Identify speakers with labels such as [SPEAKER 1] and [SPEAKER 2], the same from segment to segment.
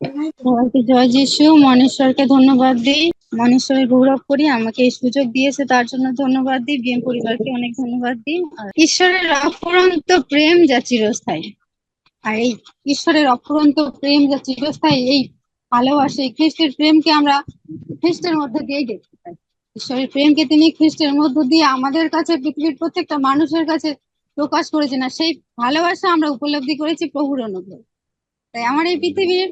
[SPEAKER 1] জয় যিশু মনেশ্বরকে ধন্যবাদ দিই। মনেশ্বরের গৌরব করি, আমাকে এই সুযোগ দিয়েছে, তার জন্য ধন্যবাদ দিই। বিএম পরিবারকে অনেক ধন্যবাদ দিই। ঈশ্বরের অফুরন্ত প্রেম যা চিরস্থায়ী। আর এই ঈশ্বরের অফুরন্ত প্রেম যা চিরস্থায়ী, এই ভালোবাসা খ্রিস্টের প্রেমকে আমরা খ্রিস্টের মধ্যে দিয়ে দেখতে পাই। ঈশ্বরের প্রেমকে তিনি খ্রিস্টের মধ্য দিয়ে আমাদের কাছে, পৃথিবীর প্রত্যেকটা মানুষের কাছে প্রকাশ করেছেন। আর সেই ভালোবাসা আমরা উপলব্ধি করেছি প্রভুর অনুগ্রহ। তাই আমার এই পৃথিবীর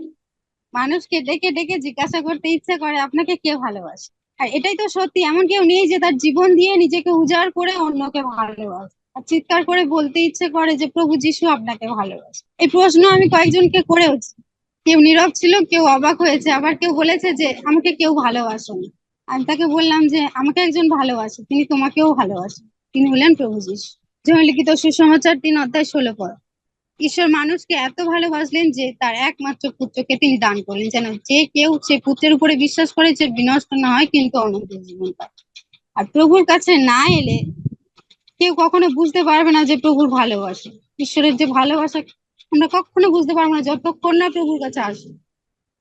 [SPEAKER 1] মানুষকে ডেকে ডেকে জিজ্ঞাসা করতে ইচ্ছে করে, আপনাকে কে ভালোবাসে? আর এটাই তো সত্যি, এমন কেউ নেই যে তার জীবন দিয়ে নিজেকে উজাড় করে অন্যকে ভালোবাসে। আর চিৎকার করে বলতে ইচ্ছে করে যে, প্রভু যিশু আপনাকে ভালোবাসে। এই প্রশ্ন আমি কয়েকজনকে করেওছি। কেউ নীরব ছিল, কেউ অবাক হয়েছে। আবার কেউ বলেছে যে, আমাকে কেউ ভালোবাসে না। আমি তাকে বললাম যে, আমাকে একজন ভালোবাসে, তিনি তোমাকেও ভালোবাসেন তিনি হলেন প্রভু যিশু। যেমন লিখিত সুসমাচার তিন অধ্যায় ষোলো পর ঈশ্বর মানুষকে এত ভালোবাসলেন যে তার একমাত্র পুত্রকে তিনি দান করলেন। যেন যে কেউ সে পুত্রের উপরে বিশ্বাস করে যে বিনষ্ট না হয়, কিন্তু অনন্ত জীবন পায়। আর প্রভুর কাছে না এলে কেউ কখনো বুঝতে পারবে না যে প্রভুর ভালোবাসা। ঈশ্বরের যে ভালোবাসা, আমরা কখনো বুঝতে পারব না যতক্ষণ না প্রভুর কাছে আসবে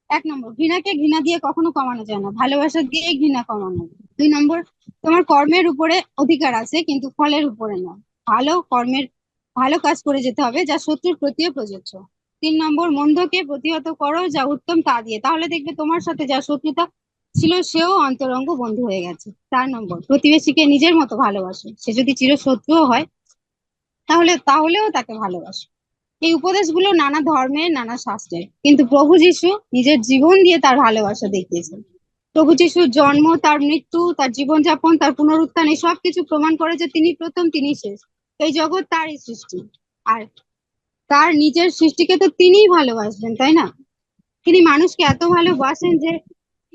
[SPEAKER 1] এক নম্বর, ঘৃণাকে ঘৃণা দিয়ে কখনো কমানো যায় না। ভালোবাসা দিয়ে ঘৃণা কমানো। দুই নম্বর, তোমার কর্মের উপরে অধিকার আছে, কিন্তু ফলের উপরে না ভালো কর্মের ভালো কাজ করে যেতে হবে, যা শত্রুর প্রতিও প্রযোজ্য। তিন নম্বর, মন্দকে প্রতিহত করো, যা উত্তম তা দিয়ে। তাহলে দেখবে তোমার সাথে যা শত্রুতা ছিল, সেও অন্তরঙ্গ বন্ধু হয়ে গেছে। চার নম্বর, প্রতিবেশীকে নিজের মতো ভালোবাসো। সে যদি চির শত্রুও হয়, তাহলে, তাহলেও তাকে ভালোবাসো। এই উপদেশগুলো নানা ধর্মের নানা শাস্ত্রের কিন্তু প্রভু যিশু নিজের জীবন দিয়ে তার ভালোবাসা দেখিয়েছেন। প্রভু যিশুর জন্ম, তার মৃত্যু, তার জীবনযাপন, তার পুনরুত্থান, এই সবকিছু প্রমাণ করে যে তিনি প্রথম, তিনি শেষ। এই জগৎ তারই সৃষ্টি। আর তার নিজের সৃষ্টিকে তো তিনিই ভালোবাসবেন, তাই না? তিনি মানুষকে এত ভালোবাসেন যে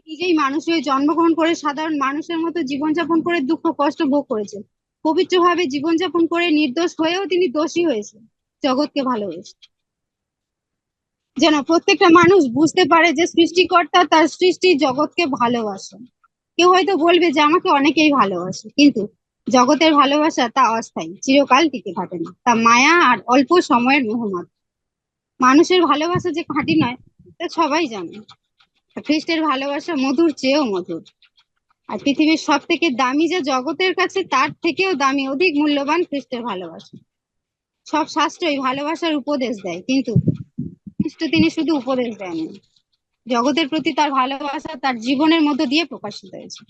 [SPEAKER 1] নিজেই মানুষ হয়ে জন্মগ্রহণ করে সাধারণ মানুষের মতো জীবনযাপন করে দুঃখ, কষ্ট ভোগ করেছেন। পবিত্রভাবে জীবনযাপন করে নির্দোষ হয়েও তিনি দোষী হয়েছেন, জগৎকে ভালোবেসে। যেন প্রত্যেকটা মানুষ বুঝতে পারে যে সৃষ্টিকর্তা তার সৃষ্টি জগৎকে ভালোবাসেন। কেউ হয়তো বলবে যে আমাকে অনেকেই ভালোবাসে, কিন্তু জগতের ভালোবাসা তা অস্থায়ী, চিরকাল টিকে থাকে না। তা মায়া আর অল্প সময়ের মোহমত মানুষের ভালোবাসা যে খাঁটি নয়, তা সবাই জানে। খ্রিস্টের ভালোবাসা মধুর চেয়েও মধুর। আর পৃথিবীর সব থেকে দামি যে জগতের কাছে, তার থেকেও দামি, অধিক মূল্যবান খ্রিস্টের ভালোবাসা। সব শাস্ত্রই ভালোবাসার উপদেশ দেয়, কিন্তু খ্রিস্ট তিনি শুধু উপদেশ দেননি। জগতের প্রতি তার ভালোবাসা তার জীবনের মধ্য দিয়ে প্রকাশিত হয়েছে।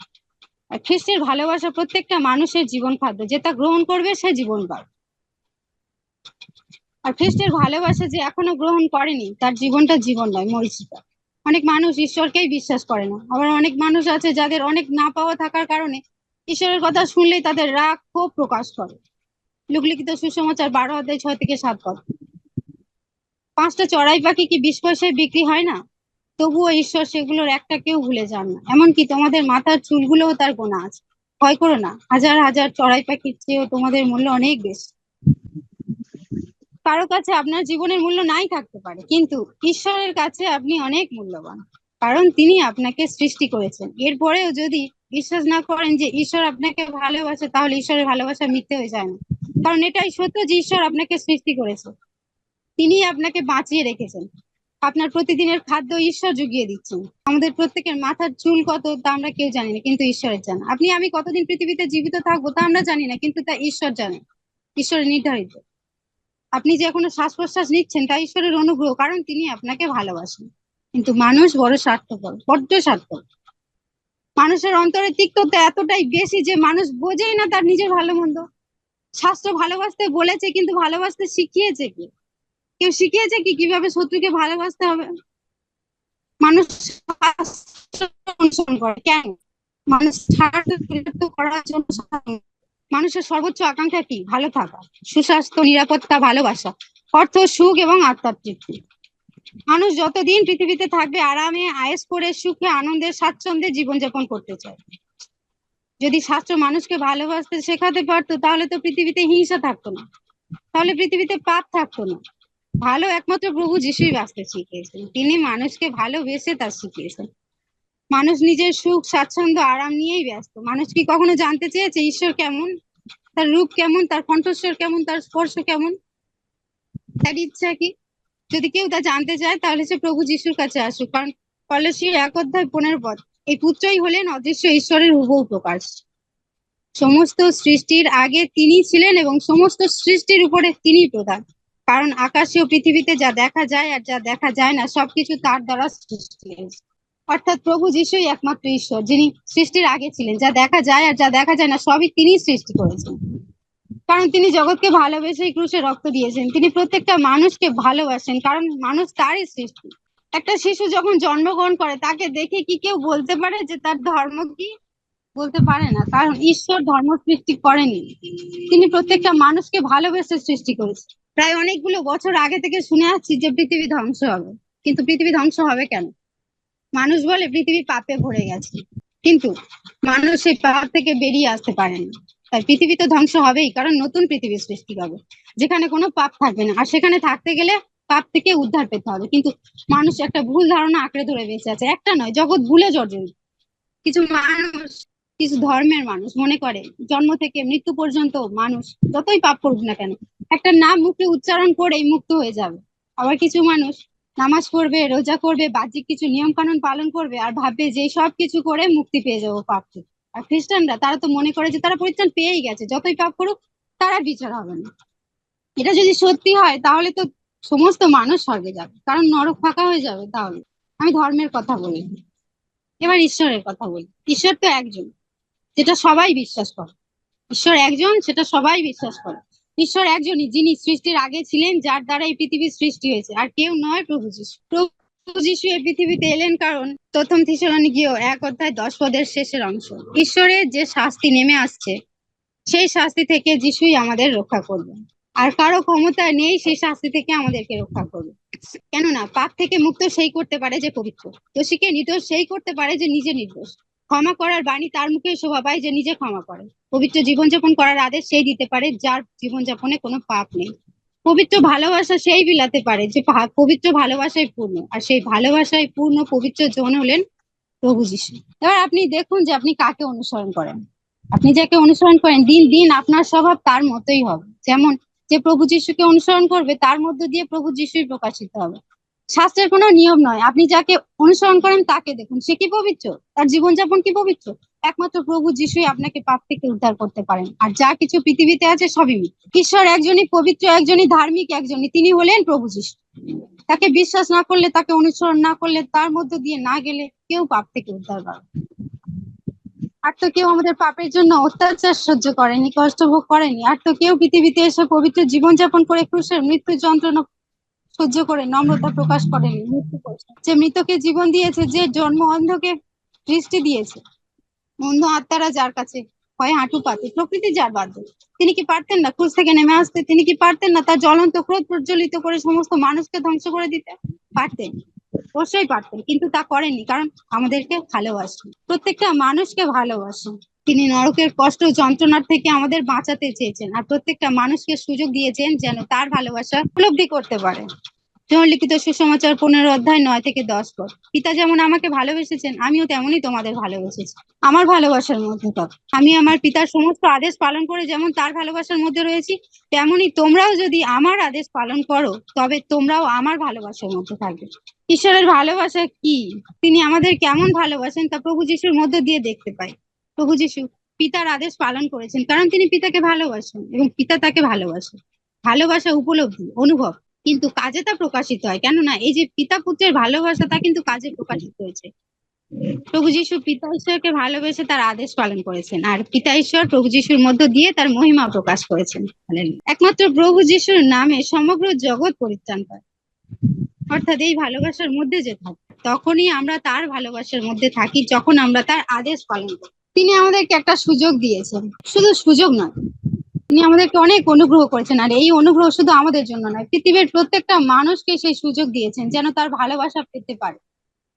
[SPEAKER 1] আর খ্রিস্টের ভালোবাসা প্রত্যেকটা মানুষের জীবন খাদ্য। যে তা গ্রহণ করবে, সে জীবন পাবে। আর খ্রিস্টের ভালোবাসা যে এখনও গ্রহণ করেনি, তার জীবনটা জীবন নয় মরিচিকা অনেক মানুষ ঈশ্বরকেই বিশ্বাস করে না। আবার অনেক মানুষ আছে যাদের অনেক না পাওয়া থাকার কারণে ঈশ্বরের কথা শুনলেই তাদের রাগ ক্ষোভ প্রকাশ করে। লুকলিখিত সুসমাচার বারো অধ্যায় ছয় থেকে সাত পদ। পাঁচটা চড়াই পাখি কি বিশ পয়সায় বিক্রি হয় না? তবুও ঈশ্বর সেগুলোর একটা কেউ ভুলে যান না। এমনকি তোমাদের মাথার চুলগুলোও তার গোনা আছে। ভয় করো না, হাজার হাজার চড়াই পাখির চেয়েও তোমাদের মূল্য অনেক বেশি। কারও কাছে আপনার জীবনের মূল্য নাই থাকতে পারে, কিন্তু ঈশ্বরের কাছে আপনি অনেক মূল্যবান, কারণ তিনি আপনাকে সৃষ্টি করেছেন। এরপরেও যদি বিশ্বাস না করেন যে ঈশ্বর আপনাকে ভালোবাসে, তাহলে ঈশ্বরের ভালোবাসা মিথ্যে হয়ে যায় না। কারণ এটাই সত্য যে ঈশ্বর আপনাকে সৃষ্টি করেছে। তিনি আপনাকে বাঁচিয়ে রেখেছেন। আপনার প্রতিদিনের খাদ্য ঈশ্বর জুগিয়ে দিচ্ছেন। আমাদের প্রত্যেকের মাথার চুল কত তা আমরা কেউ জানি না, কিন্তু ঈশ্বরের জানা। আপনি, আমি কতদিন পৃথিবীতে জীবিত থাকব তা আমরা জানি না, কিন্তু তা ঈশ্বর জানেন ঈশ্বরের নির্ধারিত। আপনি যে এখনও শ্বাস প্রশ্বাস নিচ্ছেন, তা ঈশ্বরের অনুগ্রহ, কারণ তিনি আপনাকে ভালোবাসেন। কিন্তু মানুষ বড় স্বার্থপর, বড্ড স্বার্থপর। মানুষের অন্তরে তিক্ততা এতটাই বেশি যে মানুষ বোঝেই না তার নিজের ভালো মন্দ। শাস্ত্র ভালোবাসতে বলেছে, কিন্তু ভালোবাসতে শিখিয়েছে কি? কেউ শিখিয়েছে কি কীভাবে শত্রুকে ভালোবাসতে হবে? মানুষ অনুসরণ করে। কেন? মানুষ করার জন্য মানুষের সর্বোচ্চ আকাঙ্ক্ষা কি? ভালো থাকা, সুস্বাস্থ্য, নিরাপত্তা, ভালোবাসা, অর্থ, সুখ এবং আত্মার তৃপ্তি। মানুষ যতদিন পৃথিবীতে থাকবে, আরামে, আয়েস করে, সুখে, আনন্দে, স্বাচ্ছন্দ্যে জীবনযাপন করতে চায়। যদি শাস্ত্র মানুষকে ভালোবাসতে শেখাতে পারতো, তাহলে তো পৃথিবীতে হিংসা থাকতো না। তাহলে পৃথিবীতে পাপ থাকতো না। ভালো একমাত্র প্রভু যিশুই বাঁচতে শিখিয়েছেন। তিনি মানুষকে ভালোবেসে তা শিখিয়েছেন। মানুষ নিজের সুখ, স্বাচ্ছন্দ্য, আরাম নিয়েই ব্যস্ত। মানুষ কি কখনো জানতে চেয়েছে ঈশ্বর কেমন? তার রূপ কেমন? তার কণ্ঠস্বর কেমন? তার স্পর্শ কেমন? তার ইচ্ছা কি? যদি কেউ তা জানতে চায়, তাহলে সে প্রভু যিশুর কাছে আসুক। কারণ কলসীয় এক অধ্যায় পনেরো পদ, এই পুত্রই হলেন অদৃশ্য ঈশ্বরের হুবহু প্রকাশ। সমস্ত সৃষ্টির আগে তিনি ছিলেন এবং সমস্ত সৃষ্টির উপরে তিনি প্রধান। কারণ আকাশীয় পৃথিবীতে যা দেখা যায় আর যা দেখা যায় না, সবকিছু তার দ্বারা সৃষ্টি। অর্থাৎ প্রভু যিশুই একমাত্র ঈশ্বর, যিনি সৃষ্টির আগে ছিলেন। যা দেখা যায় আর যা দেখা যায় না, সবই তিনি সৃষ্টি করেছেন। কারণ তিনি জগৎকে ভালোবেসে ক্রুশে রক্ত দিয়েছেন। তিনি প্রত্যেকটা মানুষকে ভালোবাসেন, কারণ মানুষ তারই সৃষ্টি। একটা শিশু যখন জন্মগ্রহণ করে, তাকে দেখে কি কেউ বলতে পারে যে তার ধর্ম কি? বলতে পারে না, কারণ ঈশ্বর ধর্ম সৃষ্টি করেনি তিনি প্রত্যেকটা মানুষকে ভালোবেসে সৃষ্টি করেছে প্রায় অনেকগুলো বছর আগে থেকে শুনে আসছি যে পৃথিবী ধ্বংস হবে। কিন্তু পৃথিবী ধ্বংস হবে কেন? মানুষ বলে পৃথিবী পাপে ভরে গেছে। কিন্তু মানুষ সেই পাপ থেকে বেরিয়ে আসতে পারেনি তাই পৃথিবী তো ধ্বংস হবেই, কারণ নতুন পৃথিবী সৃষ্টি হবে যেখানে কোনো পাপ থাকবে না। আর সেখানে থাকতে গেলে পাপ থেকে উদ্ধার পেতে হবে। কিন্তু মানুষ একটা ভুল ধারণা আঁকড়ে ধরে বেঁচে আছে। একটা নয়, জগৎ ভুলে জর্জরিত। কিছু মানুষ, কিছু ধর্মের মানুষ মনে করে, জন্ম থেকে মৃত্যু পর্যন্ত মানুষ যতই পাপ করুক না কেন একটা নাম মুখে উচ্চারণ করেই মুক্ত হয়ে যাবে। আবার কিছু মানুষ নামাজ পড়বে, রোজা করবে, বাহ্যিক কিছু নিয়ম কানুন পালন করবে আর ভাববে যে সব কিছু করে মুক্তি পেয়ে যাব পাপ থেকে। আর খ্রিস্টানরা, তারা তো মনে করে যে তারা পরিত্রাণ পেয়েই গেছে, যতই পাপ করুক তারা বিচার হবে না। এটা যদি সত্যি হয় তাহলে তো সমস্ত মানুষ স্বর্গে যাবে, কারণ নরক ফাঁকা হয়ে যাবে তাহলে। আমি ধর্মের কথা বলি। এবার ঈশ্বরের কথা বলি। ঈশ্বর তো একজন, যেটা সবাই বিশ্বাস করে। ঈশ্বর একজন, সেটা সবাই বিশ্বাস করে। ঈশ্বর একজনই যিনি সৃষ্টির আগে ছিলেন, যার দ্বারা এই পৃথিবীর সৃষ্টি হয়েছে। আর কেউ নয় প্রভু যিশু। প্রভু যিশু এই পৃথিবীতে এলেন কারণ প্রথম গিয়েও এক অধ্যায় দশ পদের শেষের অংশ। ঈশ্বরের যে শাস্তি নেমে আসছে, সেই শাস্তি থেকে যিশুই আমাদের রক্ষা করবে আর কারও ক্ষমতা নেই, সেই শাস্তি থেকে আমাদেরকে রক্ষা করবে কেননা, পাপ থেকে মুক্ত সেই করতে পারে যে পবিত্র। দোষীকে নির্দোষ সেই করতে পারে যে নিজে নির্দোষ। ক্ষমা করার বাণী তার মুখে শোভা পায় যে নিজে ক্ষমা করে। পবিত্র জীবনযাপন করার আদেশ সেই দিতে পারে যার জীবনযাপনে কোনো পাপ নেই। পবিত্র ভালোবাসা সেই বিলাতে পারে যে পবিত্র ভালোবাসায় পূর্ণ। আর সেই ভালোবাসায় পূর্ণ পবিত্র জন হলেন প্রভু যিশু। এবার আপনি দেখুন যে আপনি কাকে অনুসরণ করেন। আপনি যাকে অনুসরণ করেন, দিন দিন আপনার স্বভাব তার মতোই হবে। যেমন যে প্রভু যিশুকে অনুসরণ করবে, তার মধ্য দিয়ে প্রভু যিশুই প্রকাশিত হবে। শাস্ত্রের কোনো নিয়ম নয়। আপনি যাকে অনুসরণ করেন তাকে দেখুন। সে কি পবিত্র? তার জীবনযাপন কি পবিত্র? একমাত্র প্রভু যিশুই আপনাকে পাপ থেকে উদ্ধার করতে পারেন। আর যা কিছু পৃথিবীতে আছে সবই ঈশ্বর একজনই, পবিত্র একজনই, ধার্মিক একজনই। তিনি হলেন প্রভু যিশু। তাকে বিশ্বাস না করলে, তাকে অনুসরণ না করলে, তার মধ্য দিয়ে না গেলে কেউ পাপ থেকে উদ্ধার পাবে আর তো কেউ আমাদের পাপের জন্য অত্যাচার সহ্য করেনি, কষ্ট ভোগ করেনি। আর তো কেউ পৃথিবীতে এসে পবিত্র জীবনযাপন করে ক্রুশের মৃত্যু যন্ত্রণা সহ্য করে নম্রতা প্রকাশ করেনি, মৃত্যু যে মৃতকে জীবন দিয়েছে, যে জন্ম অন্ধকে দৃষ্টি দিয়েছে, অন্ধ আত্মারা যার কাছে হয় হাঁটু পাতে, প্রকৃতি যার বাধ্য। তিনি কি পারতেন না? ক্রুশ থেকে নেমে আসতে তিনি কি পারতেন না? তার জ্বলন্ত ক্রোধ প্রজ্বলিত করে সমস্ত মানুষকে ধ্বংস করে দিতে পারতেন? অবশ্যই পারতেন, কিন্তু তা করেননি, কারণ আমাদেরকে ভালোবাসেন। প্রত্যেকটা মানুষকে ভালোবাসেন। তিনি নরকের কষ্ট যন্ত্রণার থেকে আমাদের বাঁচাতে চেয়েছেন আর প্রত্যেকটা মানুষকে সুযোগ দিয়েছেন যেন তার ভালোবাসা উপলব্ধি করতে পারে। যেমন লিখিত সুসমাচার পনেরো অধ্যায় নয় থেকে দশ পর পিতা যেমন আমাকে ভালোবেসেছেন, আমিও তেমনই তোমাদের ভালোবেসেছি। আমার ভালোবাসার মধ্যে থাক। আমি আমার পিতার সমস্ত আদেশ পালন করে যেমন তার ভালোবাসার মধ্যে রয়েছি তেমনি তোমরাও যদি আমার আদেশ পালন করো, তবে তোমরাও আমার ভালোবাসার মধ্যে থাকবে। ঈশ্বরের ভালোবাসা কি? তিনি আমাদের কেমন ভালোবাসেন তা প্রভু যিশুর মধ্য দিয়ে দেখতে পাই। প্রভু যিশু পিতার আদেশ পালন করেছেন, কারণ তিনি পিতাকে ভালোবাসেন এবং পিতা তাকে ভালোবাসেন ভালোবাসা উপলব্ধি, অনুভব, কিন্তু কাজে তা প্রকাশিত হয়। কেননা এই যে পিতা পুত্রের ভালোবাসা, তা কিন্তু কাজে প্রকাশিত হয়েছে। প্রভু যিশু পিতা ঈশ্বরকে ভালোবেসে তার আদেশ পালন করেছেন, আর পিতা ঈশ্বর প্রভু যিশুর মধ্য দিয়ে তার মহিমা প্রকাশ করেছেন। একমাত্র প্রভু যিশুর নামে সমগ্র জগৎ পরিত্রাণ পায়। অর্থাৎ এই ভালোবাসার মধ্যে যে থাকি, তখনই আমরা তার ভালোবাসার মধ্যে থাকি, যখন আমরা তার আদেশ পালন করি। তিনি আমাদেরকে একটা সুযোগ দিয়েছেন। শুধু সুযোগ নয়, তিনি আমাদেরকে অনেক অনুগ্রহ করেছেন। আর এই অনুগ্রহ শুধু আমাদের জন্য নয়, পৃথিবীর প্রত্যেকটা মানুষকে সেই সুযোগ দিয়েছেন যেন তার ভালোবাসা পেতে পারে।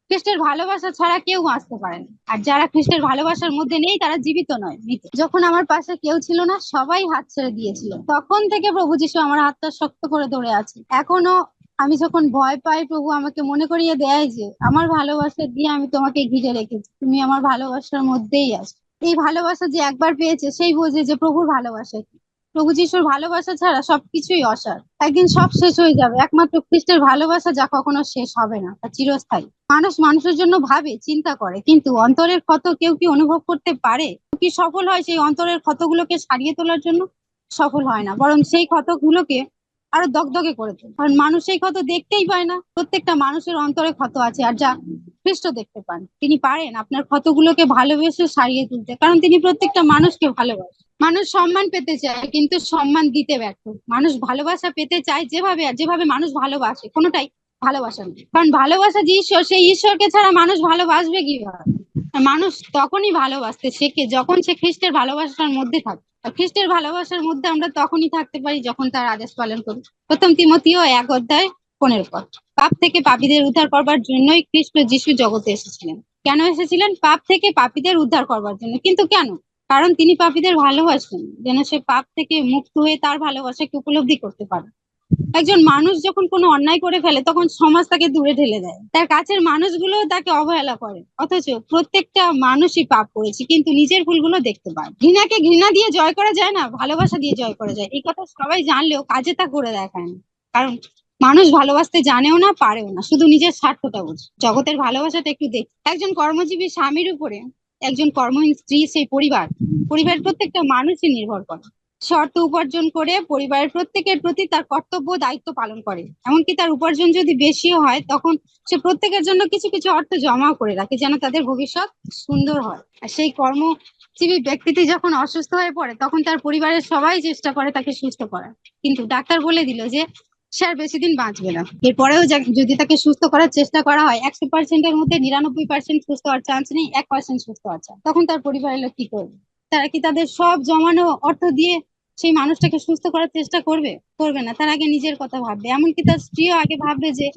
[SPEAKER 1] খ্রিস্টের ভালোবাসা ছাড়া কেউ বাঁচতে পারে না। আর যারা খ্রিস্টের ভালোবাসার মধ্যে নেই, তারা জীবিত নয় যখন আমার পাশে কেউ ছিল না, সবাই হাত ছেড়ে দিয়েছিল। তখন থেকে প্রভু যিশু আমার হাতটা শক্ত করে ধরে আছে এখনও আমি যখন ভয় পাই, প্রভু আমাকে মনে করিয়ে দেয় যে, আমার ভালোবাসা দিয়ে আমি তোমাকে ঘিরে রেখেছি। তুমি আমার ভালোবাসার মধ্যেই আছো। এই ভালোবাসা যে একবার পেয়েছে, সেই বোঝে যে প্রভুর ভালোবাসা কি। প্রভু যিশুর ভালোবাসা ছাড়া সবকিছুই অসার। একদিন সব শেষ হয়ে যাবে। একমাত্র খ্রিস্টের ভালোবাসা যা কখনো শেষ হবে না, তা চিরস্থায়ী। মানুষ মানুষের জন্য ভাবে, চিন্তা করে, কিন্তু অন্তরের ক্ষত কেউ কি অনুভব করতে পারে? কি সফল হয় সেই অন্তরের ক্ষতগুলোকে সারিয়ে তোলার জন্য? সফল হয় না। বরং সেই ক্ষতগুলোকে আরও দগদগে করে তোলে কারণ মানুষ সেই ক্ষত দেখতেই পায় না। প্রত্যেকটা মানুষের অন্তরে ক্ষত আছে আর যা খ্রিস্ট দেখতে পান। তিনি পারেন আপনার ক্ষতগুলোকে ভালোবেসে সারিয়ে তুলতে। কারণ তিনি প্রত্যেকটা মানুষকে ভালোবাসেন। মানুষ সম্মান পেতে চায়, কিন্তু সম্মান দিতে ব্যর্থ। মানুষ ভালোবাসা পেতে চায় যেভাবে, আর যেভাবে মানুষ ভালোবাসে, কোনোটাই ভালোবাসা নেই কারণ ভালোবাসা যে ঈশ্বর, সেই ঈশ্বরকে ছাড়া মানুষ ভালোবাসবে কীভাবে? মানুষ তখনই ভালোবাসতে শেখে যখন সে খ্রিস্টের ভালোবাসার মধ্যে থাকে। খ্রিস্টের ভালোবাসার মধ্যে আমরা তখনই থাকতে পারি যখন তার আদেশ পালন করি। প্রথম তিমতীয় এক অধ্যায় পনেরো পর। পাপ থেকে পাপীদের উদ্ধার করবার জন্যই খ্রিস্ট যিশু জগতে এসেছিলেন। কেন এসেছিলেন? পাপ থেকে পাপীদের উদ্ধার করবার জন্য। কিন্তু কেন? কারণ তিনি পাপীদের ভালোবাসেন যেন সে পাপ থেকে মুক্ত হয়ে তার ভালোবাসাকে উপলব্ধি করতে পারে। একজন মানুষ যখন কোনো অন্যায় করে ফেলে, তখন সমাজ তাকে দূরে ঠেলে দেয়। তার কাছের মানুষগুলো তাকে অবহেলা করে। অথচ প্রত্যেকটা মানুষই পাপ করেছে, কিন্তু নিজের ভুলগুলো দেখতে পায়। ঘৃণাকে ঘৃণা দিয়ে জয় করা যায় না, ভালোবাসা দিয়ে জয় করা যায়। এই কথা সবাই জানলেও কাজে তা করে দেখায় না। কারণ মানুষ ভালোবাসতে জানেও না, পারেও না। শুধু নিজের স্বার্থটা বোঝে। জগতের ভালোবাসাটা একটু দেখ একজন কর্মজীবী স্বামীর উপরে একজন কর্মহীন স্ত্রী, সেই পরিবার, পরিবারের প্রত্যেকটা মানুষই নির্ভর করে। অর্থ উপার্জন করে পরিবারের প্রত্যেকের প্রতি তার কর্তব্য দায়িত্ব পালন করে। এমনকি তার উপার্জন যদি বেশিও হয়, তখন সে প্রত্যেকের জন্য কিছু কিছু অর্থ জমাও করে রাখে যেন তাদের ভবিষ্যৎ সুন্দর হয়। আর সেই কর্মজীবী ব্যক্তিটি যখন অসুস্থ হয়ে পড়ে, তখন তার পরিবারের সবাই চেষ্টা করে তাকে সুস্থ করার। কিন্তু ডাক্তার বলে দিল যে, সে আর বেশি দিন বাঁচবে না। এরপরেও যদি তাকে সুস্থ করার চেষ্টা করা হয়, একশো পার্সেন্টের মধ্যে নিরানব্বই পার্সেন্ট সুস্থ হওয়ার চান্স নেই, এক পার্সেন্ট সুস্থ হওয়ার chance। তখন তার পরিবারের লোক কি করবে? তারা কি তাদের সব জমানো অর্থ দিয়ে সেই মানুষটাকে সুস্থ করার চেষ্টা করবে করবে না, তার আগে নিজের কথা ভাববে। এমনকি তার স্ত্রীও আগে ভাববে যে,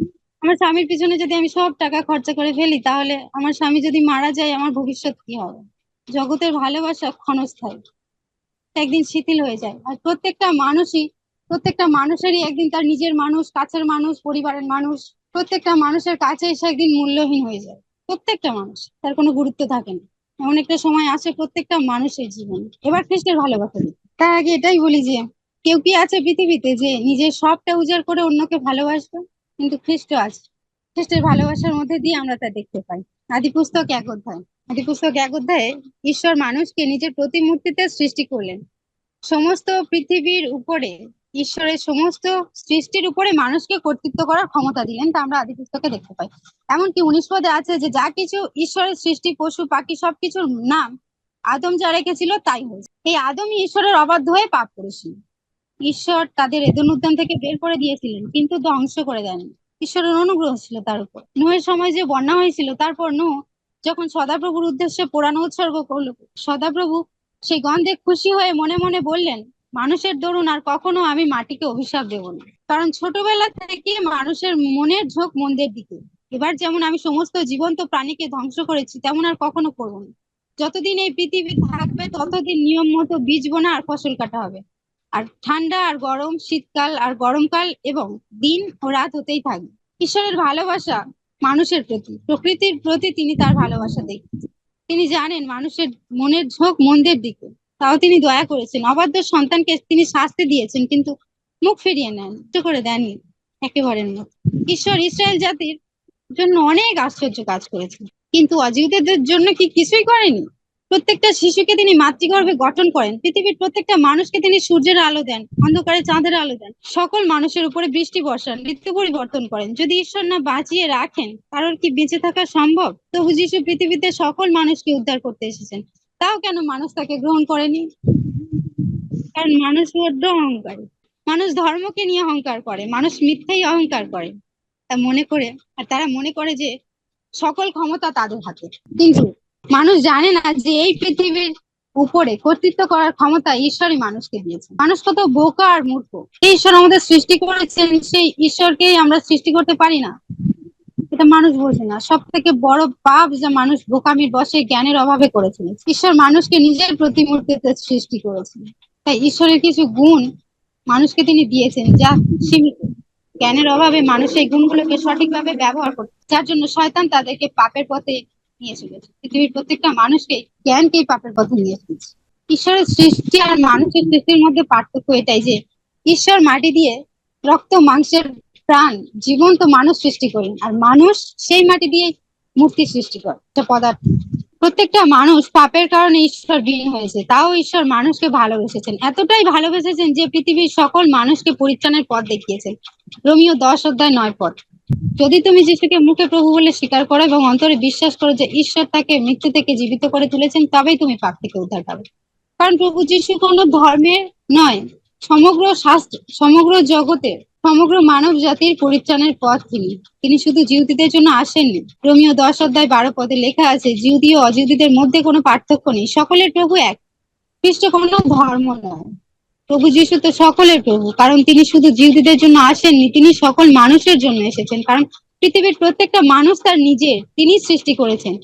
[SPEAKER 1] আমার স্বামীর পিছনে যদি আমি সব টাকা খরচা করে ফেলি, তাহলে আমার স্বামী যদি মারা যায়, আমার ভবিষ্যৎ কি হবে? জগতের ভালোবাসা ক্ষণস্থায়ী। একদিন শিথিল হয়ে যায়। আর প্রত্যেকটা মানুষই, প্রত্যেকটা মানুষেরই একদিন তার নিজের মানুষ, কাছের মানুষ, পরিবারের মানুষ, প্রত্যেকটা মানুষের কাছে এসে একদিন মূল্যহীন হয়ে যায়। প্রত্যেকটা মানুষ, তার কোনো গুরুত্ব থাকে না। এমন একটা সময় আসে প্রত্যেকটা মানুষের জীবনে। এবার খ্রিস্টের ভালোবাসা দিই তার আগে এটাই বলি যে, কেউ কি আছে পৃথিবীতে যে নিজের সবটা উজাড় করে অন্যকে ভালোবাসবে কিন্তু খ্রিস্ট আছে খ্রিস্টের ভালোবাসার মধ্যে দিয়ে আমরা তা দেখতে পাই। আদি পুস্তক এক অধ্যায়। আদি পুস্তক এক অধ্যায়ে ঈশ্বর মানুষকে নিজের প্রতিমূর্তিতে সৃষ্টি করলেন। সমস্ত পৃথিবীর উপরে, ঈশ্বরের সমস্ত সৃষ্টির উপরে মানুষকে কর্তৃত্ব করার ক্ষমতা দিলেন তা আমরা আদি পুস্তকে দেখতে পাই। এমনকি উনিশ পদে আছে যে, যা কিছু ঈশ্বরের সৃষ্টি, পশু, পাখি, সবকিছুর নাম আদম যা রেখেছিল তাই হয়েছে। এই আদমই ঈশ্বরের অবাধ্য হয়ে পাপ করেছিল। ঈশ্বর তাদের এদন উদ্যান থেকে বের করে দিয়েছিলেন, কিন্তু ধ্বংস করে দেননি। ঈশ্বরের অনুগ্রহ ছিল তার উপর। নোয়ের সময় যে বন্যা হয়েছিল, তারপর নো যখন সদাপ্রভুর উদ্দেশ্যে পুরানো উৎসর্গ করল, সদাপ্রভু সেই গন্ধে খুশি হয়ে মনে মনে বললেন, মানুষের দরুন আর কখনো আমি মাটিকে অভিশাপ দেব না। কারণ ছোটবেলা থেকে মানুষের মনের ঝোঁক মন্দের দিকে। এবার যেমন আমি সমস্ত জীবন্ত প্রাণীকে ধ্বংস করেছি, তেমন আর কখনো করব না। যতদিন এই পৃথিবী থাকবে, ততদিন নিয়ম মতো বীজ বোনা আর ফসল কাটা হবে। আর ঠান্ডা আর গরম, শীতকাল আর গরমকাল এবং দিন ও রাত হতেই থাকবে। ঈশ্বরের ভালোবাসা মানুষের প্রতি, প্রকৃতির প্রতি তিনি তার ভালোবাসা দেখেন তিনি জানেন মানুষের মনের ঝোঁক মন্দের দিকে। তাও তিনি দয়া করেছেন। অবাধ্য সন্তানকে তিনি শাস্তি দিয়েছেন, কিন্তু মুখ ফিরিয়ে নেন তো করে দেননি একেবারে মত ঈশ্বর ইসরায়েল জাতির জন্য অনেক আশ্চর্য কাজ করেছেন। কিন্তু অজিউদের জন্য কি কিছুই করেনি? প্রত্যেকটা শিশুকে তিনি মাতৃগর্ভে গঠন করেন। পৃথিবীর প্রত্যেকটা মানুষকে তিনি সূর্যের আলো দেন, অন্ধকারে চাঁদের আলো দেন। সকল মানুষের উপরে বৃষ্টি বর্ষান ঋতু পরিবর্তন করেন। যদি ঈশ্বর না বাঁচিয়ে রাখেন কারোর কি বেঁচে থাকা সম্ভব? তবু যিশু পৃথিবীতে সকল মানুষকে উদ্ধার করতে এসেছেন। তাও কেন মানুষ তাকে গ্রহণ করেনি? কারণ মানুষ বড্ড অহংকারী। মানুষ ধর্মকে নিয়ে অহংকার করে, মানুষ মিথ্যেই অহংকার করে। তা মনে করে, আর তারা মনে করে যে সকল ক্ষমতা তাদের হাতে। কিন্তু মানুষ জানে না যে এই পৃথিবীর উপরে কর্তৃত্ব করার ক্ষমতা ঈশ্বরই মানুষকে দিয়েছে। মানুষ কত বোকা আর মূর্খ। ঈশ্বর আমাদের সৃষ্টি করেছেন, সেই ঈশ্বরকেই আমরা সৃষ্টি করতে পারি না। এটা মানুষ বোঝে না। সব থেকে বড় পাপ যা মানুষ বোকামির বসে জ্ঞানের অভাবে করেছিল ঈশ্বর মানুষকে নিজের প্রতিমূর্তিতে সৃষ্টি করেছেন। তাই ঈশ্বরের কিছু গুণ মানুষকে তিনি দিয়েছেন, যা সীমিত। জ্ঞানের অভাবে মানুষ এই গুণগুলোকে সঠিকভাবে ব্যবহার করছে, যার জন্য শয়তান তাদেরকে পাপের পথে নিয়ে চলেছে। পৃথিবীর প্রত্যেকটা মানুষকে জ্ঞানকেই পাপের পথে নিয়ে চলেছে। ঈশ্বরের সৃষ্টি আর মানুষের সৃষ্টির মধ্যে পার্থক্য এটাই যে, ঈশ্বর মাটি দিয়ে রক্ত, মাংসের প্রাণ জীবন্ত মানুষ সৃষ্টি করেন, আর মানুষ সেই মাটি দিয়ে মূর্তি সৃষ্টি করে। পদার্থ। প্রত্যেকটা মানুষ পাপের কারণে ঈশ্বর বিলীন হয়েছে। তাও ঈশ্বর মানুষকে ভালোবেসেছেন। এতটাই ভালোবেসেছেন যে পৃথিবীর সকল মানুষকে পরিত্রাণের পথ দেখিয়েছেন। রোমিও দশ অধ্যায় নয় পথ যদি তুমি যিশুকে মুখে প্রভু বলে স্বীকার করো এবং অন্তরে বিশ্বাস করো যে ঈশ্বর তাকে মৃত্যু থেকে জীবিত করে তুলেছেন, তবেই তুমি পাপ থেকে উদ্ধার পাবে। কারণ প্রভু যিশু কোনো ধর্মের নয়, সমগ্র শাস্ত্র, সমগ্র জগতের সমগ্র মানব জাতির পরিত্রাণের পথ তিনি। তিনি শুধু জিহুদিদের জন্য আসেননি। রোমিও দশ অধ্যায় বারো পদে লেখা আছে, জিহুদি ও অজিহুদিদের মধ্যে কোনো পার্থক্য নেই, সকলের প্রভু এক। খ্রিস্ট কোনো ধর্ম নয়। প্রভু যিশু তো সকলের প্রভু, কারণ তিনি শুধু জিহুদিদের জন্য আসেননি, তিনি সকল মানুষের জন্য এসেছেন, কারণ পৃথিবীর প্রত্যেকটা মানুষ তার নিজের, তিনি সৃষ্টি করেছেন।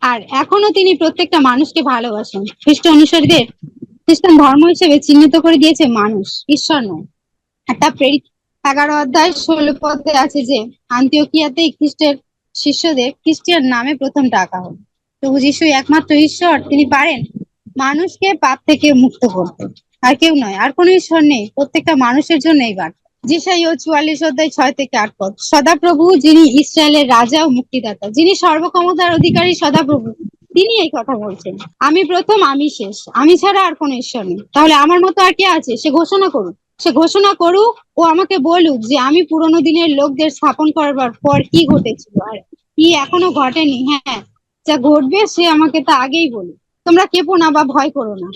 [SPEAKER 1] আর এখনও তিনি প্রত্যেকটা মানুষকে ভালোবাসেন। খ্রিস্ট অনুসারীদের খ্রিস্টান ধর্ম হিসেবে চিহ্নিত করে দিয়েছে মানুষ, ঈশ্বর নয়। একটা প্রেরিত এগারো অধ্যায় ষোলো পদে আছে যে আন্তিওকিয়াতেই খ্রিস্টের শিষ্যদের খ্রিস্টিয়ান নামে প্রথম ডাকা হল। প্রভু যিশু একমাত্র ঈশ্বর, তিনি পারেন মানুষকে পাপ থেকে মুক্ত করতে। আর কেউ নয়, আর কোনো ঈশ্বর নেই, প্রত্যেকটা মানুষের জন্য এই বার্তা ও চুয়াল্লিশ অধ্যায় ছয় থেকে আট পদ। সদাপ্রভু যিনি ইসরায়েলের রাজা ও মুক্তিদাতা, যিনি সর্বক্ষমতার অধিকারী সদাপ্রভু, তিনি এই কথা বলছেন। আমি প্রথম, আমি শেষ। আমি ছাড়া আর কোনো ঈশ্বর নেই। তাহলে আমার মতো আর কে আছে? সে ঘোষণা করুক সে ঘোষণা করুক, ও আমাকে বলুক যে আমি পুরোনো দিনের লোকদের স্থাপন করবার পর কি ঘটেছিল আর কি এখনও ঘটেনি। হ্যাঁ যা ঘটবে সে আমাকে তা আগেই বলুক। তোমরা কেঁপো না বা ভয় করো না।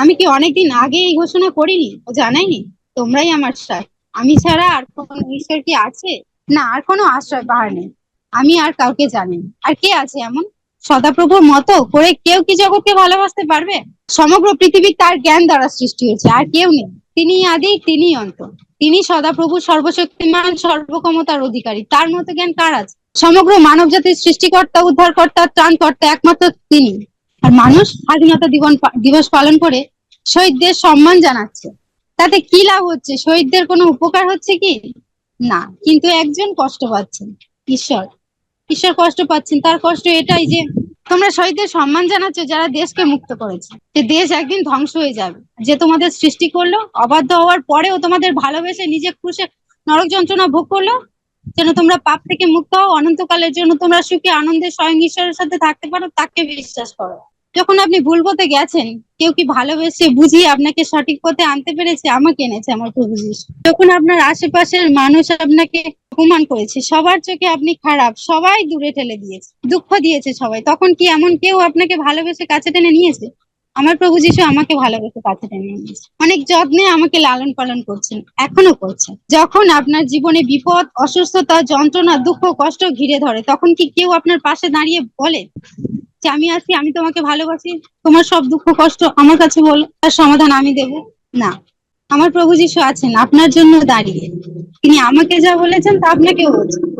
[SPEAKER 1] আমি কি অনেকদিন আগে এই ঘোষণা করিনি? ও জানাইনি তোমরাই আমার সাথ। আমি ছাড়া আর কোনো ঈশ্বর কি আছে? না, আর কোনো আশ্রয় পাহাড় নেই। আমি আর কাউকে জানি আর কে আছে এমন? সদাপ্রভুর মতো করে কেউ কি জগৎকে ভালোবাসতে পারবে? সমগ্র পৃথিবী তার জ্ঞান দ্বারা সৃষ্টি হয়েছে, আর কেউ নেই। তিনি আদি, তিনি অন্ত। তিনি সদাপ্রভু সর্বশক্তিমান, সর্বক্ষমতার অধিকারী। তার মতো জ্ঞান কার আছে? সমগ্র মানব জাতির সৃষ্টিকর্তা, উদ্ধারকর্তা, ত্রাণকর্তা একমাত্র তিনি। আর মানুষ স্বাধীনতা দিবস পালন করে শহীদদের সম্মান জানাচ্ছে। তাতে কি লাভ হচ্ছে? শহীদদের কোনো উপকার হচ্ছে কি? না, কিন্তু একজন কষ্ট পাচ্ছেন। ঈশ্বর। ঈশ্বর কষ্ট পাচ্ছেন। তার কষ্ট এটাই যে তোমরা শহীদদের সম্মান জানাচ্ছ যারা দেশকে মুক্ত করেছে। যে দেশ একদিন ধ্বংস হয়ে যাবে। যে তোমাদের সৃষ্টি করল, অবাধ্য হওয়ার পরেও তোমাদের ভালোবেসে নিজে খুশে নরক যন্ত্রণা ভোগ করল, যেন তোমরা পাপ থেকে মুক্ত হও। অনন্তকালের জন্য তোমরা সুখে, আনন্দে, স্বয়ং ঈশ্বরের সাথে থাকতে পারো, তাকে বিশ্বাস করো। যখন আপনি ভুল পথে গেছেন, কেউ কি ভালোবেসে বুঝিয়ে আপনাকে সঠিক পথে আনতে পেরেছে? আমাকে এনেছে আমার প্রভু যিশু। যখন আপনার আশেপাশের মানুষ আপনাকে অপমান করেছে, সবার চোখে আপনি খারাপ, সবাই দূরে ঠেলে দিয়েছে, দুঃখ দিয়েছে সবাই, তখন কি এমন কেউ আপনাকে ভালোবেসে কাছে টেনে নিয়েছে? আমার প্রভু যিশু আমাকে ভালোবেসে কাছে টেনে নিয়েছে। অনেক যত্নে আমাকে লালন পালন করছেন, এখনও করছেন। যখন আপনার জীবনে বিপদ, অসুস্থতা, যন্ত্রণা, দুঃখ, কষ্ট ঘিরে ধরে, তখন কি কেউ আপনার পাশে দাঁড়িয়ে বলে? যে আমি আছি, আমি তোমাকে ভালোবাসি। তোমার সব দুঃখ, কষ্ট আমার কাছে বলো, তার সমাধান আমি দেব। না, আমার প্রভু যিশু আছেন, আপনার জন্য দাঁড়িয়ে। তিনি আমাকে যা বলেছেন তা আপনাকেও বলছেন।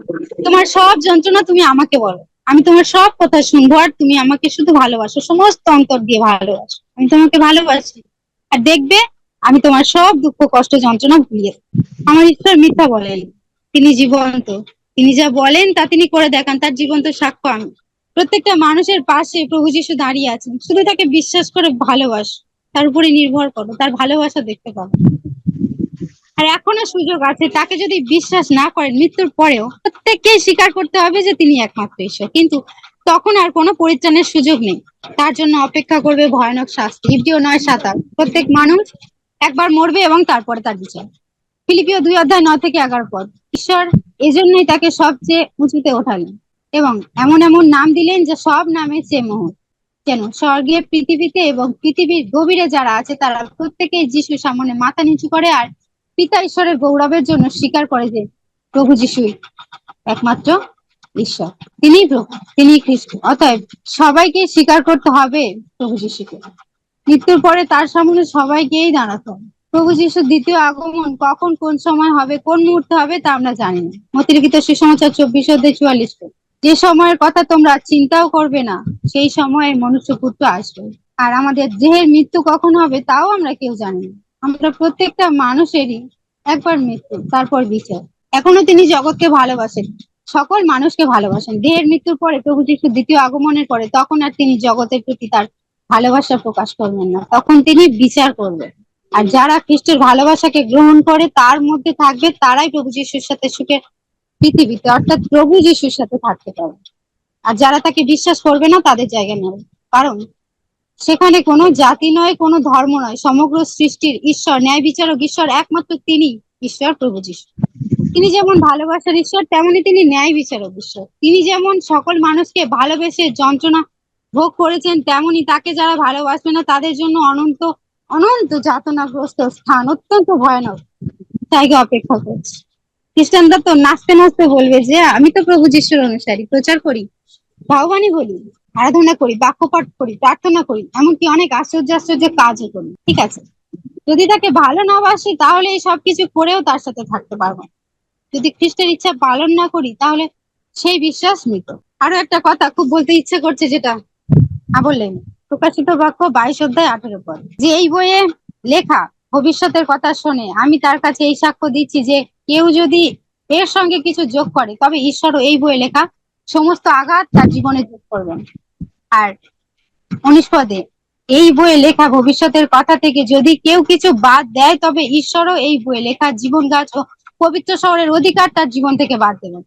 [SPEAKER 1] তোমার সব যন্ত্রণা তুমি আমাকে বলো। আমি তোমার সব কথা শুনব আর তুমি আমাকে শুধু ভালোবাসো, সমস্ত অন্তর দিয়ে ভালোবাসো। আমি তোমাকে ভালোবাসি। আর দেখবে, আমি তোমার সব দুঃখ, কষ্ট, যন্ত্রণা ভুলিয়ে আমার ঈশ্বর মিথ্যা বলেন। তিনি জীবন্ত। তিনি যা বলেন তা তিনি করে দেখান। তার জীবন্ত সাক্ষ্য আমি। প্রত্যেকটা মানুষের পাশে প্রভু যিশু দাঁড়িয়ে আছেন। শুধু তাকে বিশ্বাস করে ভালোবাসো, তার উপরে নির্ভর করো, তার ভালোবাসা দেখতে পাবো আর এখনও সুযোগ আছে, তাকে যদি বিশ্বাস না করেন মৃত্যুর পরেও প্রত্যেককেই স্বীকার করতে হবে যে তিনি একমাত্র ঈশ্বর। কিন্তু তখন আর কোনো পরিত্রাণের সুযোগ নেই। তার জন্য অপেক্ষা করবে ভয়ানক শাস্তি। ইবটিও নয় সাতাশ প্রত্যেক মানুষ একবার মরবে এবং তারপরে তার বিচার। ফিলিপিও দুই অধ্যায় নয় থেকে এগারো পদ, ঈশ্বর এজন্যই তাকে সবচেয়ে উঁচুতে ওঠালেন। এবং এমন এমন নাম দিলেন যে সব নামে চেয়ে মোহর কেন স্বর্গে, পৃথিবীতে এবং পৃথিবীর গভীরে যারা আছে তারা প্রত্যেকেই যিশুর সামনে মাথা নিচু করে আর পিতা ঈশ্বরের গৌরবের জন্য স্বীকার করে যে প্রভু যিশুই একমাত্র ঈশ্বর। তিনি প্রভু, তিনি খ্রিস্ট। অতএব সবাইকে স্বীকার করতে হবে প্রভু যিশুকে। মৃত্যুর পরে তার সামনে সবাইকেই দাঁড়াতে। প্রভু যিশুর দ্বিতীয় আগমন কখন, কোন সময় হবে, কোন মুহূর্তে হবে তা আমরা জানি না। মতিলিখিত সুসমাচার চব্বিশ অধ্যায় চুয়াল্লিশ। যে সময়ের কথা তোমরা চিন্তাও করবে না, সেই সময়ে মনুষ্য পুত্র আসবে। আর আমাদের দেহের মৃত্যু কখন হবে তাও আমরা কেউ জানি না। আমরা প্রত্যেকটা মানুষেরই একবার মৃত্যু, তারপর বিচার। এখনও তিনি জগৎকে ভালোবাসেন, সকল মানুষকে ভালোবাসেন। দেহের মৃত্যুর পরে প্রভু যিশু দ্বিতীয় আগমনের পরে তখন আর তিনি জগতের প্রতি তার ভালোবাসা প্রকাশ করবেন না। তখন তিনি বিচার করবেন। আর যারা খ্রিস্টের ভালোবাসাকে গ্রহণ করে তার মধ্যে থাকবে তারাই প্রভু যিশুর সাথে সুখে পৃথিবীতে, অর্থাৎ প্রভু যিশুর সাথে থাকতে পারে। আর যারা তাকে বিশ্বাস করবে না, তাদের জায়গা নেবে কারণ সেখানে কোনো জাতি নয়, কোনো ধর্ম নয়। সমগ্র সৃষ্টির ঈশ্বর, ন্যায় বিচারক ঈশ্বর একমাত্র তিনি ঈশ্বর, প্রভু যিশু। তিনি যেমন ভালোবাসার ঈশ্বর, তেমনি তিনি ন্যায় বিচারক ঈশ্বর। তিনি যেমন সকল মানুষকে ভালোবেসে যন্ত্রণা ভোগ করেছেন, তেমনি তাকে যারা ভালোবাসবে না, তাদের জন্য অনন্ত অনন্ত যাতনাগ্রস্ত স্থান অত্যন্ত ভয়ানক। জায়গা অপেক্ষা করছে। খ্রিস্টানরা তো নাচতে নাচতে বলবে যে, আমি তো প্রভু যিশুর অনুসারী, প্রচার করি, ভগবানই বলি, আরাধনা করি, বাক্যপাঠ করি, প্রার্থনা করি, এমনকি অনেক আশ্চর্য আশ্চর্য কাজও করি, ঠিক আছে? যদি তাকে ভালো না বাসি, তাহলে এই সবকিছু করেও তার সাথে থাকতে পারব। যদি খ্রিস্টের ইচ্ছা পালন না করি, তাহলে সেই বিশ্বাস মৃত। আরও একটা কথা খুব বলতে ইচ্ছে করছে যেটা বললেন, প্রকাশিত বাক্য বাইশ অধ্যায় আঠেরো পদ। যে এই বইয়ে লেখা ভবিষ্যতের কথা শোনে। আমি তার কাছে এই সাক্ষ্য দিচ্ছি যে, কেউ যদি এর সঙ্গে কিছু যোগ করে, তবে ঈশ্বরও এই বইয়ে লেখা, সমস্ত আঘাত তার জীবনে যোগ করবেন। আর উনিশ পদে, এই বইয়ে লেখা ভবিষ্যতের কথা থেকে যদি কেউ কিছু বাদ দেয়, তবে ঈশ্বরও এই বইয়ে লেখা জীবন গাছ ও পবিত্র শহরের অধিকার তার জীবন থেকে বাদ দেবেন।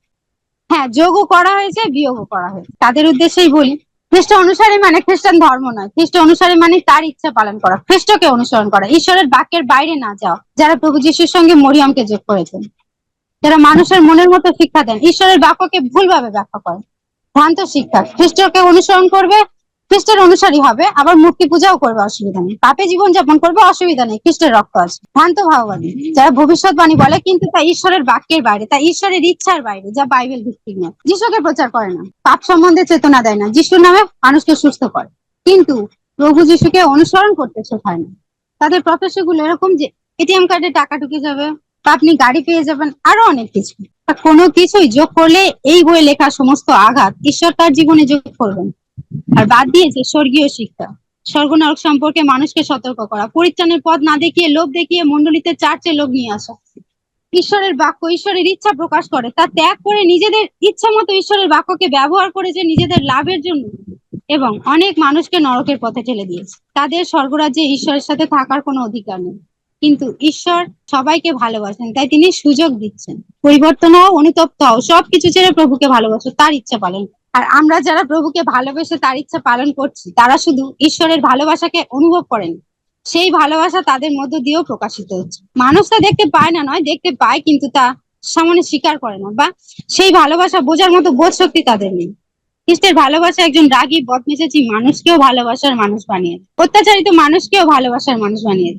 [SPEAKER 1] হ্যাঁ যোগও করা হয়েছে, বিয়োগও করা হয়েছে। তাদের উদ্দেশ্যেই বলি খ্রিস্ট অনুসারী মানে খ্রিস্টান ধর্ম নয়। খ্রিস্ট অনুসারী মানে তার ইচ্ছা পালন করা। খ্রিস্টকে অনুসরণ করা। ঈশ্বরের বাক্যের বাইরে না যাওয়া। যারা প্রভু যিশুর সঙ্গে মরিয়মকে যোগ করেছেন। যারা মানুষের মনের মতো শিক্ষা দেন। ঈশ্বরের বাক্যকে ভুলভাবে ব্যাখ্যা করেন। ভ্রান্ত শিক্ষা। খ্রিস্টকে অনুসরণ করবে খ্রিস্টের অনুসারী হবে, আবার মূর্তি পূজাও করবে, অসুবিধা নেই। পাপে জীবন যাপন করবে, অসুবিধা নেই। খ্রিস্টের রক্ত আছে। ভ্রান্ত ভাববাদী যারা ভবিষ্যৎবাণী বলে, কিন্তু তা ঈশ্বরের বাক্যের বাইরে, তা ঈশ্বরের ইচ্ছার বাইরে, যা বাইবেল ভিত্তিক নয়। যিশুকে প্রচার করে না। পাপ সম্বন্ধে চেতনা দেয় না। যিশুর নামে মানুষকে সুস্থ করে। কিন্তু প্রভু যিশুকে অনুসরণ করতে শেখায় না। তাদের প্রফেসরগুলো এরকম যে, এটিএম কার্ডে টাকা ঢুকে যাবে, বা আপনি গাড়ি পেয়ে যাবেন, আরও অনেক কিছু। কোনো কিছুই যোগ করলে, এই বই লেখা সমস্ত আঘাত ঈশ্বর তার জীবনে যোগ করবেন। আর বাদ দিয়েছে স্বর্গীয় শিক্ষা স্বর্গ নরক সম্পর্কে মানুষকে সতর্ক করা, পরিত্রাণের পথ না দেখিয়ে, লোভ দেখিয়ে মন্ডলীতে চার্চে লোক নিয়ে আসা। ঈশ্বরের বাক্য, ঈশ্বরের ইচ্ছা প্রকাশ করে, তা ত্যাগ করে নিজেদের ইচ্ছা মতো ঈশ্বরের বাক্যকে ব্যবহার করেছে নিজেদের লাভের জন্য এবং অনেক মানুষকে নরকের পথে ঠেলে দিয়েছে। তাদের স্বর্গরাজ্যে ঈশ্বরের সাথে থাকার কোনো অধিকার নেই। কিন্তু ঈশ্বর সবাইকে ভালোবাসেন, তাই তিনি সুযোগ দিচ্ছেন। পরিবর্তন হও অনুতপ্ত হও সবকিছু ছেড়ে প্রভুকে ভালোবাসো, তার ইচ্ছা পালন করো। আর আমরা যারা প্রভুকে ভালোবেসে তার ইচ্ছা পালন করছি, তারা শুধু ঈশ্বরের ভালোবাসাকে অনুভব করেন। সেই ভালোবাসা তাদের মধ্য দিয়েও প্রকাশিত হচ্ছে। মানুষ তা দেখতে পায় না, নয়, দেখতে পায় কিন্তু তা সামনে স্বীকার করে না বা সেই ভালোবাসা বোঝার মতো বোধ শক্তি তাদের নেই। খ্রিস্টের ভালোবাসা একজন রাগী বদমেজাজি মানুষকেও ভালোবাসার মানুষ বানিয়ে অত্যাচারিত মানুষকেও ভালোবাসার মানুষ বানিয়ে।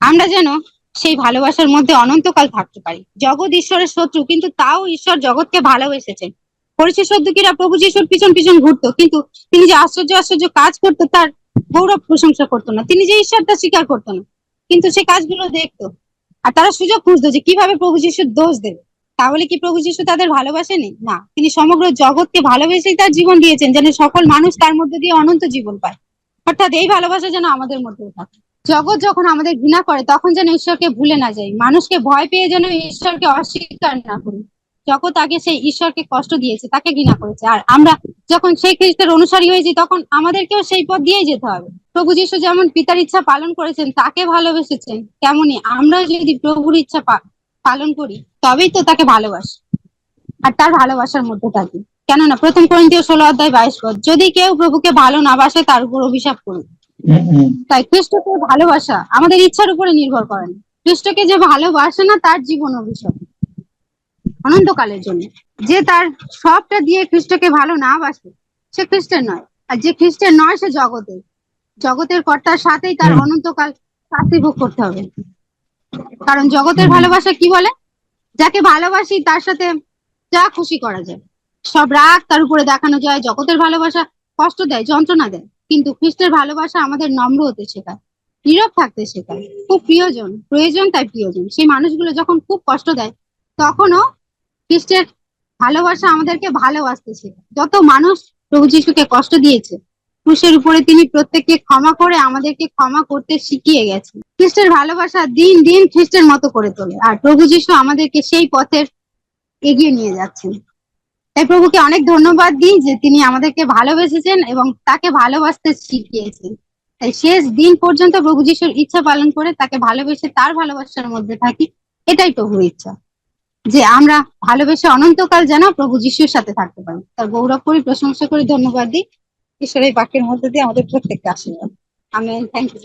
[SPEAKER 1] আমরা যেন সেই ভালোবাসার মধ্যে অনন্তকাল থাকতে পারি। জগৎ ঈশ্বরের শত্রু, কিন্তু তাও ঈশ্বর জগৎকে ভালোবেসেছেন। পরিচয় সদ্যুকিরা প্রভু যিশুর পিছন পিছন ঘুরতো, কিন্তু তিনি যে আশ্চর্য আশ্চর্য কাজ করতো, তার গৌরব প্রশংসা করতো না। তিনি যে ঈশ্বরটা স্বীকার করতো না, কিন্তু সে কাজগুলো দেখতো। আর তারা সুযোগ খুঁজতো যে কীভাবে প্রভু যিশুর দোষ দেবে। তাহলে কি প্রভু যিশু তাদের ভালোবাসেনি না। তিনি সমগ্র জগৎকে ভালোবেসেই তার জীবন দিয়েছেন, যেন সকল মানুষ তার মধ্যে দিয়ে অনন্ত জীবন পায়। অর্থাৎ এই ভালোবাসা যেন আমাদের মধ্যেও থাকে। জগৎ যখন আমাদের ঘৃণা করে, তখন যেন ঈশ্বরকে ভুলে না যাই। মানুষকে ভয় পেয়ে যেন ঈশ্বরকে অস্বীকার না করি। জগৎ আগে সেই ঈশ্বরকে কষ্ট দিয়েছে, তাকে ঘৃণা করেছে। আর আমরা যখন সেই খ্রিস্টের অনুসারী হয়েছি, তখন আমাদেরকেও সেই পথ দিয়েই যেতে হবে। প্রভু যিশু যেমন পিতার ইচ্ছা পালন করেছেন, তাকে ভালোবেসেছেন, তেমনি আমরা যদি প্রভুর ইচ্ছা পালন করি, তবেই তো তাকে ভালোবাসি। আর তার ভালোবাসার মধ্যে থাকি কেননা প্রথম করিন্তীয় ষোলো অধ্যায় বাইশ পদ, যদি কেউ প্রভুকে ভালো না বাসে, তার উপর অভিশাপ করুন তাই খ্রিস্টকে ভালোবাসা আমাদের ইচ্ছার উপরে নির্ভর করে না। খ্রিস্টকে যে ভালোবাসে না তার জীবন অভিশাপ অনন্তকালের জন্য। যে তার সবটা দিয়ে খ্রিস্টকে ভালো না বাসে সে খ্রিস্টের নয়। আর যে খ্রিস্টের নয় সে জগতের। জগতের কর্তার সাথেই তার অনন্তকাল শাস্তি ভোগ করতে হবে। কারণ জগতের ভালোবাসা কি বলে? যাকে ভালোবাসি তার সাথে যা খুশি করা যায়। সব রাগ তার উপরে দেখানো যায় জগতের ভালোবাসা কষ্ট দেয় যন্ত্রণা দেয়। কিন্তু খ্রিস্টের ভালোবাসা আমাদের নম্র হতে শেখায়, নীরব থাকতে শেখায়। খুব প্রিয়জন, প্রয়োজন তাই প্রিয়জন। সেই মানুষগুলো যখন খুব কষ্ট দেয়, তখনও খ্রিস্টের ভালোবাসা আমাদেরকে ভালোবাসতে শেখায়। যত মানুষ প্রভু যিশুকে কষ্ট দিয়েছে, ক্রুশের উপরে তিনি প্রত্যেককে ক্ষমা করে আমাদেরকে ক্ষমা করতে শিখিয়ে গেছেন। খ্রিস্টের ভালোবাসা দিন দিন খ্রিস্টের মতো করে তোলে, আর প্রভু যিশু আমাদেরকে সেই পথের এগিয়ে নিয়ে যাচ্ছেন। তাই প্রভুকে অনেক ধন্যবাদ দিই যে তিনি আমাদেরকে ভালোবেসেছেন এবং তাকে ভালোবাসতে শিখিয়েছেন। তাই শেষ দিন পর্যন্ত প্রভু যিশুর ইচ্ছা পালন করে তাকে ভালোবেসে তার ভালোবাসার মধ্যে থাকি এটাই প্রভুর ইচ্ছা। যে আমরা ভালোবেসে অনন্তকাল যেন প্রভু যিশুর সাথে থাকতে পারি। তার গৌরব করি প্রশংসা করি ধন্যবাদ দিই। ঈশ্বরের বাক্যের মধ্যে দিয়ে আমাদের প্রত্যেককে আশীর্বাদ। আমি থ্যাংক ইউ